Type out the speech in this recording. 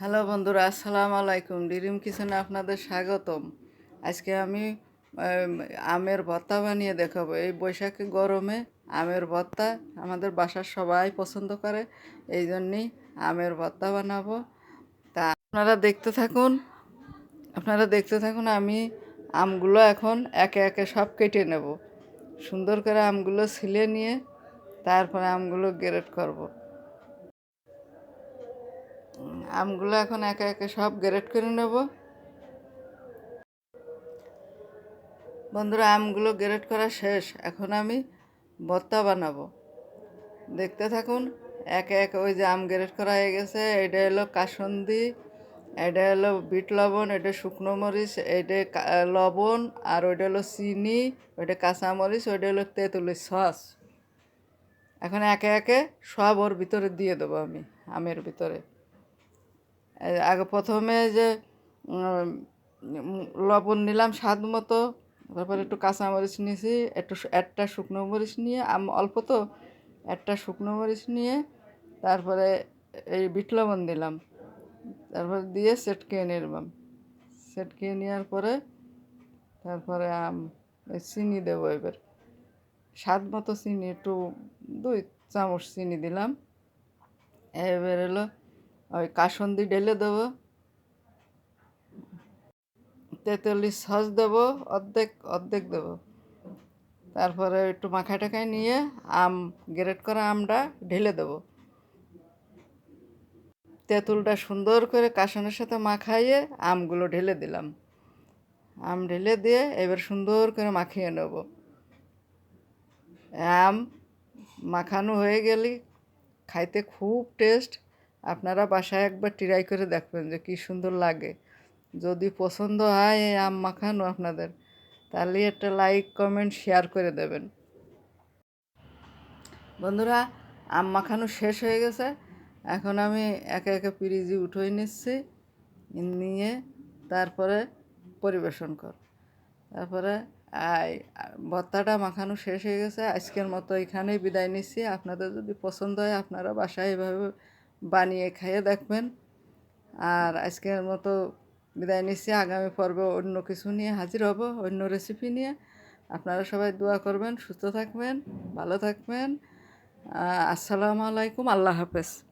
Hello বন্ধুরা, আসসালামু আলাইকুম। ডিরিম কিচেনে আপনাদের স্বাগতম। আজকে আমি আমের ভর্তা বানিয়ে দেখাবো। এই বৈশাখী গরমে আমের ভর্তা আমাদের বাসার সবাই পছন্দ করে, এই জন্যই আমের ভর্তা বানাবো। তা আপনারা দেখতে থাকুন, আপনারা দেখতে থাকুন, আমি আমগুলো এখন একে একে সব কেটে নেব। সুন্দর করে আমগুলো ছিলে নিয়ে তারপরে আমগুলো গ্রেট করব। আমগুলো এখন একে একে সব গ্রেট করে নেব। বন্ধুরা, আমগুলো গ্রেট করা শেষ। এখন আমি ভর্তা বানাবো। দেখতে থাকুন, একে একে ওই যে আম গ্রেট করা হয়ে গেছে। এটা হলো কাসন্দি, এটা হলো বিট লবণ, এটা শুকনো মরিচ, এটা লবণ, আর ওইটা হলো চিনি, ওইটা কাঁচামরিচ ওইটা হলো তেঁতুলের সস। এখন একে একে সব ওর ভিতরে দিয়ে দেবো আমি, আমের ভিতরে। আগে প্রথমে যে লবণ নিলাম স্বাদ মতো, তারপরে একটু কাঁচামরিচ নিয়েছি, একটু একটা শুকনো মরিচ নিয়ে, আম অল্প তো, একটা শুকনো মরিচ নিয়ে, তারপরে এই বিট লবণ দিলাম। তারপরে দিয়ে সেটকিয়ে নিলাম সেটকিয়ে নেওয়ার পরে, তারপরে আম চিনি দেবো এবার। স্বাদ মতো চিনি, একটু দুই চামচ চিনি দিলাম। এবার এলো ওই কাসন্দি ঢেলে দেবো। তেঁতুলির সস দেবো, অর্ধেক অর্ধেক দেবো। তারপরে একটু মাখাই টাখাই নিয়ে আম, গ্রেট করা আমটা ঢেলে দেবো। তেঁতুলটা সুন্দর করে কাসনের সাথে মাখাইয়ে আমগুলো ঢেলে দিলাম। আম ঢেলে দিয়ে এবার সুন্দর করে মাখিয়ে নেব। আম মাখানো হয়ে গেলে খাইতে খুব টেস্ট। আপনারা বাসায় একবার ট্রাই করে দেখবেন যে কী সুন্দর লাগে। যদি পছন্দ হয় এই আম মাখানো আপনাদের, তাহলে একটা লাইক কমেন্ট শেয়ার করে দেবেন। বন্ধুরা, আম মাখানো শেষ হয়ে গেছে। এখন আমি একে একে পিরিজি উঠোই নিচ্ছি, নিয়ে তারপরে পরিবেশন কর। তারপরে ভর্তাটা মাখানো শেষ হয়ে গেছে। আজকের মতো এখানেই বিদায় নিচ্ছি। আপনাদের যদি পছন্দ হয়, আপনারা বাসায় এভাবে বানিয়ে খাইয়ে দেখবেন। আর আজকের মতো বিদায় নিচ্ছি। আগামী পর্বে অন্য কিছু নিয়ে হাজির হব, অন্য রেসিপি নিয়ে। আপনারা সবাই দোয়া করবেন, সুস্থ থাকবেন, ভালো থাকবেন। আসসালামু আলাইকুম, আল্লাহ হাফেজ।